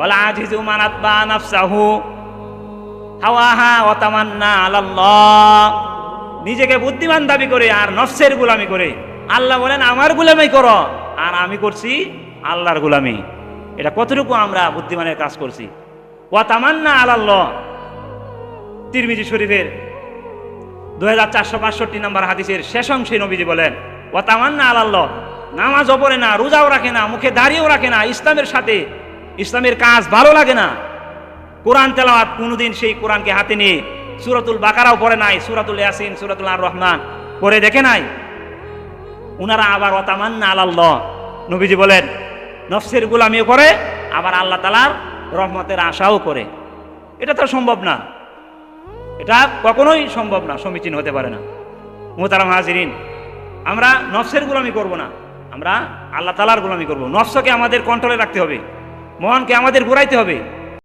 ওয়ালা আজিজু মান আতবা নাফসাহু হাওয়াহা ওয়া তামান্না নিজেকে বুদ্ধিমান দাবি করে আর নফসের গোলামি করে। আল্লাহ বলেন, আমার গোলামি করো। আর আমি করছি আল্লাহর গোলামি। এটা কতটুকু আমরা বুদ্ধিমানের কাজ করছি? ওয়া তামান্না আলাল্লাহ। তিরমিজি শরীফের দু হাজার চারশো বাষট্টি নম্বর হাদিসের শেষ অংশে নবীজি বলেন ও তামান্না আলাল্লাহ। নামাজও পড়ে না, রোজাও রাখে না, মুখে দাঁড়িয়েও রাখে না, ইসলামের সাথে ইসলামের কাজ ভালো লাগে না। কোরআন তেলাওয়াত কোনোদিন সেই কোরআনকে হাতে নিয়ে সুরাতুল বাকারাও পড়ে নাই, সুরাতুল ইয়াসিন, সুরাতুল আর রহমান পড়ে দেখে নাই। উনারা আবার অতামান্না আলাল্লাহ। নবীজি বলেন, নফসের গুলামিও করে, আবার আল্লাহ তালার রহমতের আশাও করে। এটা তো সম্ভব না। এটা কখনোই সম্ভব না, সমীচীন হতে পারে না। মোহতারাম হাজিরিন, আমরা নফসের গোলামি করব না, আমরা আল্লাহ তালার গোলামি করব। নফসকে আমাদের কন্ট্রোলে রাখতে হবে। মনকে আমাদের ঘুরাইতে হবে।